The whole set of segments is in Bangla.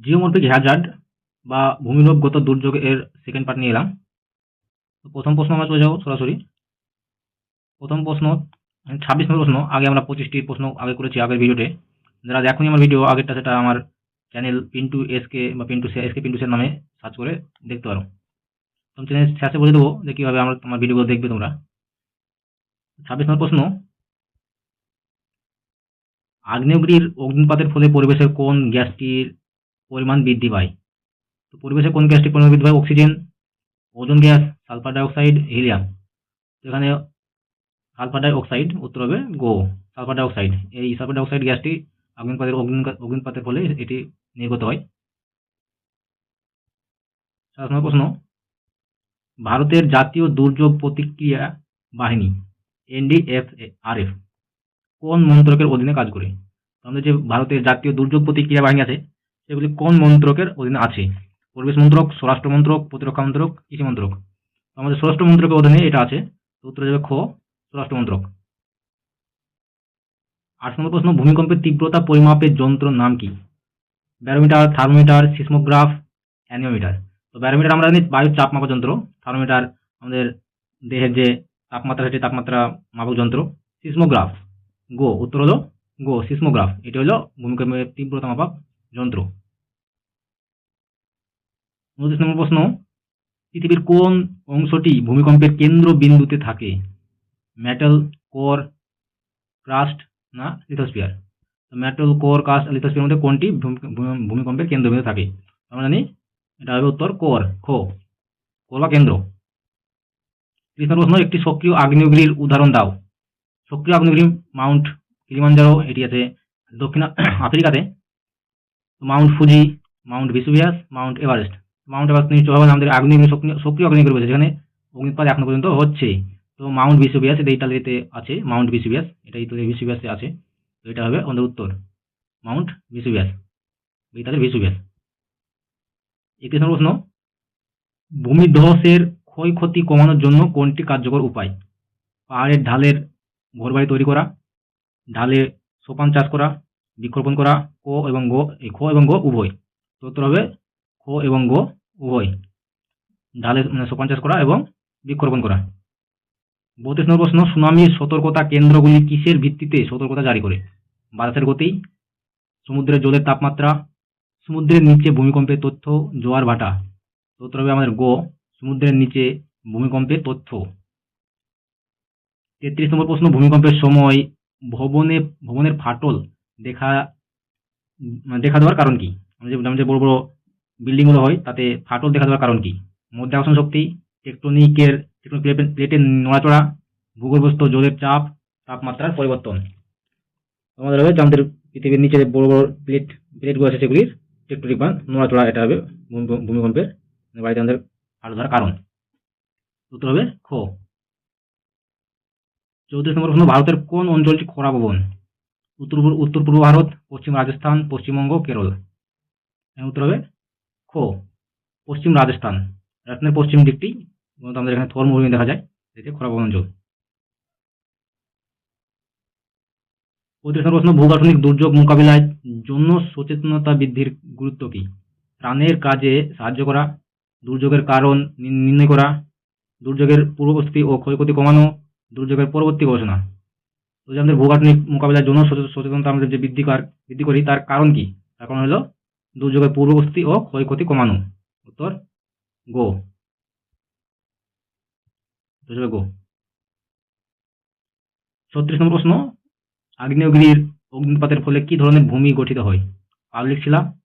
জিওমর্ফিক হ্যাজার্ড বা ভূমিরূপগত দুর্যোগ এর সেকেন্ড পার্ট নিয়ে এলাম। তো প্রথম প্রশ্ন আমরা চলে যাব সরাসরি। প্রথম প্রশ্ন ছাব্বিশ নম্বর প্রশ্ন, আগে আমরা পঁচিশটি প্রশ্ন আগে করেছি আগের ভিডিওতে। যারা দেখুনি আমার ভিডিও, আগেরটা সেটা আমার চ্যানেল পিন্টু এসকে বা পিন্টু এসকে পিন্টু সের নামে সার্চ করে দেখতে পারো। তুমি চ্যানেল শেষে বলে দেবো, যে কীভাবে আমরা তোমার ভিডিওগুলো দেখবে তোমরা। ছাব্বিশ নম্বর প্রশ্ন, আগ্নেয়গিরির অগ্নিপাতের ফলে পরিবেশের কোন গ্যাসটির পরিমাণ বৃদ্ধি পায়। তো পরিবেশে কোন গ্যাসটি পরিমাণ বৃদ্ধি পায়? Oxygen, ozone gas, sulphur dioxide, helium. এখানে সালফার ডাইঅক্সাইড উত্তর হবে গো সালফার ডাইঅক্সাইড। এই সালফার ডাইঅক্সাইড গ্যাসটি অগ্নিপাতের অগ্নি- অগ্নিপাতের ফলে এটি নির্গত হয়। প্রশ্ন। ভারতের জাতীয় দুর্যোগ প্রতিক্রিয়া বাহিনী এনডিএফ আরএফ কোন মন্ত্রকের অধীনে কাজ করে? আমাদের যে ভারতের জাতীয় দুর্যোগ প্রতিক্রিয়া বাহিনী আছে সেগুলি কোন মন্ত্রকের অধীনে আছে? পরিবেশ মন্ত্রক, স্বরাষ্ট্র মন্ত্রক, প্রতিরক্ষা মন্ত্রক, কৃষি মন্ত্রক। আমাদের স্বরাষ্ট্র মন্ত্রকের অধীনে এটা আছে। তো উত্তরে যাবে খ, স্বরাষ্ট্র মন্ত্রক। আট নম্বর প্রশ্ন, ভূমিকম্পের তীব্রতা, পরিমাপের যন্ত্র নাম কি? Barometer, thermometer, seismograph, anemometer. তো ব্যারোমিটার আমরা জানি বায়ুর চাপ মাপা যন্ত্র। থার্মোমিটার আমাদের দেহের যে তাপমাত্রা, সেটি তাপমাত্রা মাপক যন্ত্র। সিসমোগ্রাফ, গো, উত্তর হলো গো, সিসমোগ্রাফ। এটি হলো ভূমিকম্পের তীব্রতা মাপক যন্ত্র। উনত্রিশ নম্বর প্রশ্ন, পৃথিবীর কোন অংশটি ভূমিকম্পের কেন্দ্র বিন্দুতে থাকে? মেটাল কোর ক্রাস্ট না লিথোস্ফিয়ার তো মেটাল কোর কাস্ট লিথোস্ফিয়ার মধ্যে কোনটি ভূমি- ভূমি- ভূমিকম্পের কেন্দ্রবিন্দু থাকে? আমরা জানি এটা হবে উত্তর কোর খো কোর বা কেন্দ্র। ত্রিশ নম্বর প্রশ্ন, একটি সক্রিয় আগ্নেয়গিরির উদাহরণ দাও। সক্রিয় আগ্নেয়গিরি মাউন্ট কিলিমাঞ্জারো এটি আছে দক্ষিণ আফ্রিকাতে mount Fuji mount Vesuvius mount Everest mount Everest নিশ্চয় হবে আমাদের আগ্নেয়গিরি সক্রিয় আগ্নেয়গিরি বলছে, যেখানে অগ্নিপাত এখনও পর্যন্ত হচ্ছে। তো মাউন্ট ভিসুভিয়াস এটা ইতালিতে আছে মাউন্ট ভিসুভিয়াস এটা ইতালির ভিসুভিয়াসে আছে। তো এটা হবে আমাদের উত্তর। মাউন্ট ভিসুভিয়াস ইতালির ভিসুভিয়াস একত্রিশ প্রশ্ন ভূমিধ্বসের ক্ষয়ক্ষতি কমানোর জন্য কোনটি কার্যকর উপায়? পাহাড়ের ঢালের ঘরবাড়ি তৈরি করা, ঢালে সোপান চাষ করা বৃক্ষরোপণ করা কো এবং গো, এই খো এবং গো উভয়। তো উত্তর হবে খো এবং গো উভয়। ঢালে মানে সোপান চাষ করা এবং বৃক্ষরোপণ করা। বত্রিশ নম্বর প্রশ্ন সুনামির সতর্কতা কেন্দ্রগুলি কিসের ভিত্তিতে সতর্কতা জারি করে? বাতাসের গতি, সমুদ্রের জলের তাপমাত্রা, সমুদ্রের নিচে ভূমিকম্পের তথ্য, জোয়ার ভাটা। উত্তর হবে আমাদের গো, সমুদ্রের নিচে ভূমিকম্পের তথ্য। তেত্রিশ নম্বর প্রশ্ন, ভূমিকম্পের সময় ভবনে, ভবনের ফাটল দেখা দেখা দেওয়ার কারণ কি? যেমন যে বড় বড় বিল্ডিংগুলো হয়, তাতে ফাটল দেখা দেওয়ার কারণ কি? মধ্যাকর্ষণ শক্তি টেকটনিকের টেকটনিক প্লেট- প্লেটের নড়াচড়া, ভূগর্ভস্থ জলের চাপ, তাপমাত্রার পরিবর্তন। আমাদের হবে আমাদের পৃথিবীর নিচে বড় বড় প্লেট প্লেটগুলো আছে সেগুলির টেকটনিক বা নড়াচড়া, এটা হবে ভূমিকম্পের মানে বাড়িতে আমাদের ফাটল ধরার কারণ। উত্তর হবে খ। চৌত্রিশ নম্বর প্রশ্ন, ভারতের কোন অঞ্চলটি খরা ভবন? উত্তর উত্তর পূর্ব ভারত, পশ্চিম রাজস্থান, পশ্চিমবঙ্গ, কেরল। উত্তর হবে খো, পশ্চিম রাজস্থান। রাজস্থানের পশ্চিম দিকটি আমাদের এখানে থর মরুভূমি দেখা যায় এটি খরা ভবন অঞ্চল। পঁয়ত্রিশ প্রশ্ন, ভূগাঠনিক দুর্যোগ মোকাবিলায় জন্য সচেতনতা বৃদ্ধির গুরুত্ব কি? ত্রাণের কাজে সাহায্য করা, দুর্যোগের কারণ নির্ণয় করা, দুর্যোগের পূর্বস্থিতি ও ক্ষয়ক্ষতি কমানো, দুর্যোগের পরবর্তী যে আমাদের ভূগাঠনিক মোকাবিলার জন্য সচে- সচেতনতা আমাদের যে বৃদ্ধি কার বৃদ্ধি করি, তার কারণ কি? তার কারণ হলো দুর্যোগের পূর্বস্থিতি ও ক্ষয়ক্ষতি কমানো। উত্তর, গো। গো। ছত্রিশ নম্বর প্রশ্ন, আগ্নেয়গিরির অগ্নিপাতের ফলে কি ধরনের ভূমি গঠিত হয়? পাললিক শিলা,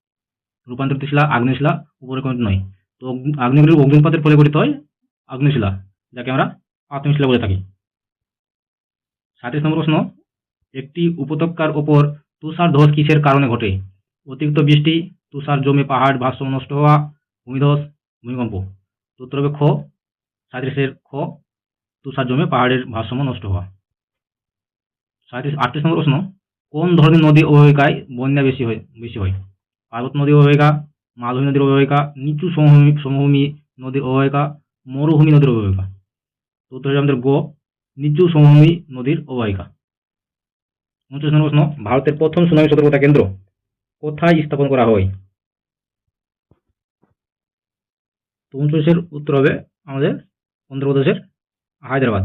রূপান্তরিত শিলা, আগ্নেয় শিলা উপরেকণ্ঠ নয়। তো আগ্নেয়গিরির অগ্নিপাতের ফলে গঠিত হয় আগ্নেয় শিলা, যাকে আমরা প্রাথমিক শিলা বলে থাকি। সাঁত্রিশ নম্বর প্রশ্ন, একটি উপত্যকার ওপর তুষার ধস কিসের কারণে ঘটে? অতিরিক্ত বৃষ্টি, তুষার জমে পাহাড় ভারসাম্য নষ্ট হওয়া, ভূমিধস, ভূমিকম্প। উত্তর হবে খ, সাঁত্রিশের খ, তুষার জমে পাহাড়ের ভারসাম্য নষ্ট হওয়া। সাঁত্রিশ, আটত্রিশ নম্বর প্রশ্ন, কোন ধরনের নদী অববাহিকায় বন্যা বেশি হয় বেশি হয়? পার্বত নদী অববাহিকা, মালভূমি নদীর অববাহিকা, নিচু সমভূমি সমভূমি নদীর অববাহিকা, মরুভূমি নদীর অববাহিকা। তো হবে আমাদের গ নিচু সমভূমি নদীর অববাহিকা। উনত্রিশ নম্বর প্রশ্ন ভারতের প্রথম সুনামি সতর্কতা কেন্দ্র কোথায় স্থাপন করা হয়? তো উত্তর হবে আমাদের অন্ধ্রপ্রদেশের হায়দ্রাবাদ।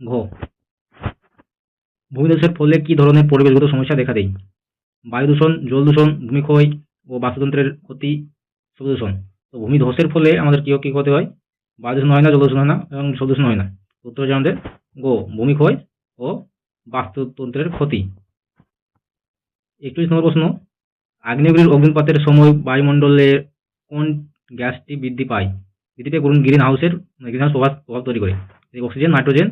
ঘ। ভূমিধসের ফলে কি ধরনের পরিবেশগত সমস্যা দেখা দেয়? বায়ু দূষণ, জল দূষণ, ভূমিক্ষয় ও বাস্তুতন্ত্রের ক্ষতি, শব্দ দূষণ। তো ভূমিধসের ফলে আমাদের কি কি ক্ষতি হয়? বায়ু দূষণ হয় না, জল দূষণ হয় না এবং শব্দ দূষণ হয় না। উত্তর হচ্ছে আমাদের গো ভূমিক্ষয় ও বাস্তুতন্ত্রের ক্ষতি। একত্রিশ নম্বর প্রশ্ন, আগ্নেয়গিরির অগ্নিপাতের সময় বায়ুমণ্ডলে কোন গ্যাসটি বৃদ্ধি পায়? পেয়ে গ্রিন গ্রিন হাউসের গ্রিন হাউস প্রভাব প্রভাব তৈরি করে? Oxygen, nitrogen,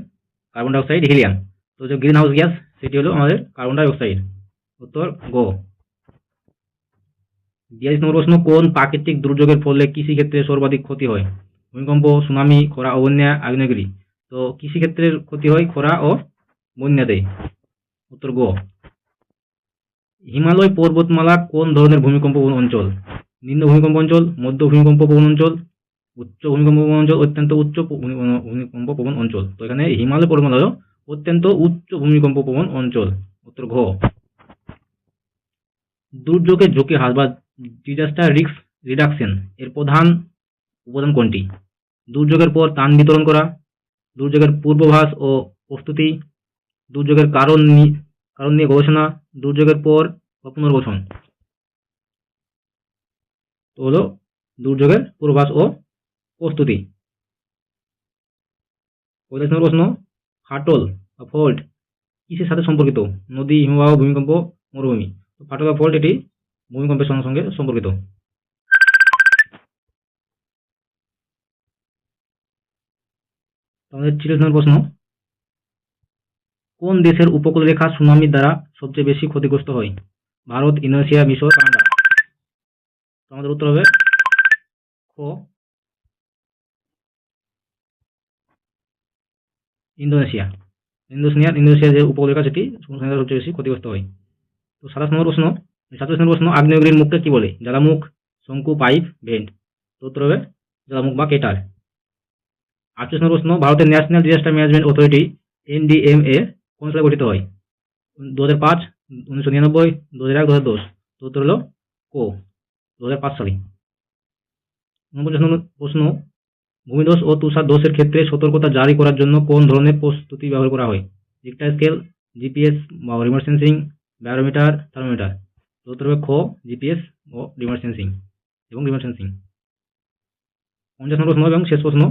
carbon dioxide, helium. তো যে গ্রিন হাউস গ্যাস, সেটি হলো আমাদের কার্বন ডাইঅক্সাইড। উত্তর, গো। বিয়াল্লিশ নম্বর প্রশ্ন, কোন প্রাকৃতিক দুর্যোগের ফলে কৃষিক্ষেত্রে সর্বাধিক ক্ষতি হয়? ভূমিকম্প, সুনামি, খরা ও বন্যা আগ্নেয়গিরি। তো কৃষিক্ষেত্রের ক্ষতি হয় খরা ও বন্যাতে উত্তর গ হিমালয় পর্বতমালা কোন ধরনের ভূমিকম্প প্রবণ অঞ্চল? নিম্ন ভূমিকম্প অঞ্চল, মধ্য ভূমিকম্প প্রবণ অঞ্চল, উচ্চ ভূমিকম্প অঞ্চল, অত্যন্ত উচ্চ ভূমিকম্প প্রবণ অঞ্চল? তো এখানে হিমালয় পর্বতমালা অত্যন্ত উচ্চ ভূমিকম্প প্রবণ অঞ্চল। উত্তর ঘ দুর্যোগের ঝুঁকি হ্রাস বা ডিজাস্টার রিস্ক রিডাকশন এর প্রধান উপাদান কোনটি? দুর্যোগের পর ত্রাণ বিতরণ করা দুর্যোগের পূর্বাভাস ও প্রস্তুতি, দুর্যোগের কারণ কারণ নিয়ে গবেষণা, দুর্যোগের পর বা পুনর্গঠন। তো হলো দুর্যোগের পূর্বাভাস ও প্রস্তুতি। প্রশ্ন, ফাটল বা ফল্ট কিসের সাথে সম্পর্কিত? নদী, হিমবাহ, ভূমিকম্প, মরুভূমি। ফাটল বা ফল্ট এটি ভূমিকম্পের সঙ্গে সঙ্গে সম্পর্কিত। ছিয়াল্লিশ নম্বর প্রশ্ন। কোন দেশের উপকূলরেখা সুনামির দ্বারা সবচেয়ে বেশি ক্ষতিগ্রস্ত হয়? ভারত, ইন্দোনেশিয়া, মিশর, কানাডা। আমাদের উত্তর হবে খ, ইন্দোনেশিয়া। ইন্দোনেশিয়া ইন্দোনেশিয়ার যে উপকূলরেখা সেটি সবচেয়ে বেশি ক্ষতিগ্রস্ত হয়। তো সাতাশ নম্বর প্রশ্ন সাতাশ নম্বর প্রশ্ন আগ্নেয়গিরির মুখকে কি বলে? জ্বালামুখ, শঙ্কু, পাইপ, ভেন্ট। তো উত্তর হবে জ্বালামুখ বা কেটার আটচল্লিশ নম্বর প্রশ্ন, ভারতের national disaster management authority NDMA কোন সালে গঠিত হয়? দু হাজার পাঁচ, উনিশশো নিরানব্বই দু হাজার এক দু হাজার দশ। তো উত্তর হলো কো দু হাজার পাঁচ সালে। প্রশ্ন ভূমিধস ও তুষার দোষের ক্ষেত্রে সতর্কতা জারি করার জন্য কোন ধরনের প্রস্তুতি ব্যবহার করা হয়? রিক্টার স্কেল জিপিএস বা রিমোট সেন্সিং ব্যারোমিটার থার্মোমিটার উত্তর হবে খ জিপিএস ও রিমোট সেন্সিং এবং রিমোট সেন্সিং পঞ্চাশ নম্বর প্রশ্ন এবং শেষ প্রশ্ন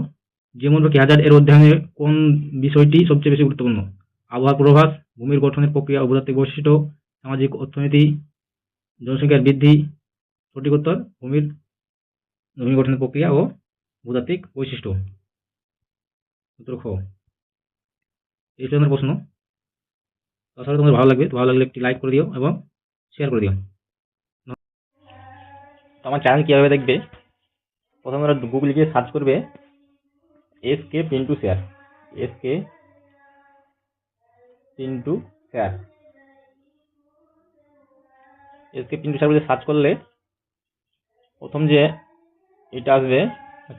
যেমন কি হাজার এর অধ্যয়নে কোন বিষয়টি সবচেয়ে বেশি গুরুত্বপূর্ণ? আবহাওয়ার পূর্বাভাস, ভূমির গঠনের প্রক্রিয়া ভূতাত্ত্বিক বৈশিষ্ট্য, সামাজিক অর্থনীতি, জনসংখ্যার বৃদ্ধি, সঠিক উত্তর, ভূমির, ভূমি গঠনের প্রক্রিয়া ও ভূতাত্ত্বিক বৈশিষ্ট্য। এই আমার প্রশ্ন। তাছাড়া তোমাদের ভালো লাগবে। ভালো লাগলে একটি লাইক করে দিও এবং শেয়ার করে দিও। তো আমার চ্যানেল কীভাবে দেখবে? প্রথমে তোমরা গুগলে গিয়ে সার্চ করবে। S K Pintu share S K Pintu share S K Pintu share বলে সার্চ করলে প্রথম যে এটা আসবে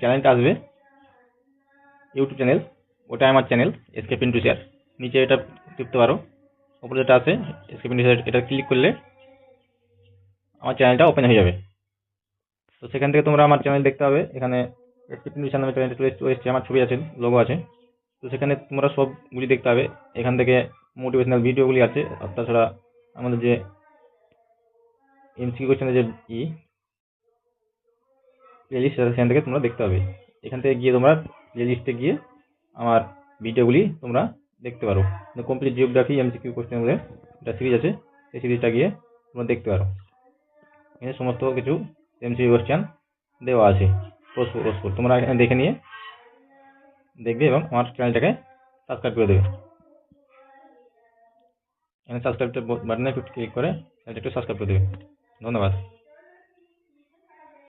চ্যানেলটা আসবে ইউটিউব চ্যানেল ওটা আমার channel S K Pintu share নিচে এটা টিপতে পারো। ওপরে যেটা আছে এস কে পিন্টু শেয়ার এটা ক্লিক করলে আমার চ্যানেলটা ওপেন হয়ে যাবে। তো সেখান থেকে তোমরা আমার চ্যানেল দেখতে হবে এখানে নিউজ নামে চ্যানেলটা এসছে, আমার ছবি আছে লোগো আছে। তো সেখানে তোমরা সবগুলি দেখতে হবে এখান থেকে মোটিভেশনাল ভিডিওগুলি আছে, আর তাছাড়া আমাদের যে এমসিকিউ কোশ্চেনের যে ই প্লেলিস্ট আছে, সেখান থেকে তোমরা দেখতে পাবে। এখান থেকে গিয়ে তোমরা প্লেলিস্টে গিয়ে আমার ভিডিওগুলি তোমরা দেখতে পারো। কমপ্লিট জিওগ্রাফি এমসিকিউ কোশ্চেন বলে একটা সিরিজ আছে, সেই সিরিজটা গিয়ে তোমরা দেখতে পারো। এখানে সমস্ত কিছু এমসিকিউ কোশ্চেন দেওয়া আছে। রোজ রোজ তোমরা এখানে দেখে নিয়ে দেখবে এবং আমার চ্যানেলটাকে সাবস্ক্রাইব করে দেবে এখানে সাবস্ক্রাইব বাটনে একটু ক্লিক করে চ্যানেলটা একটু সাবস্ক্রাইব করে দেবে ধন্যবাদ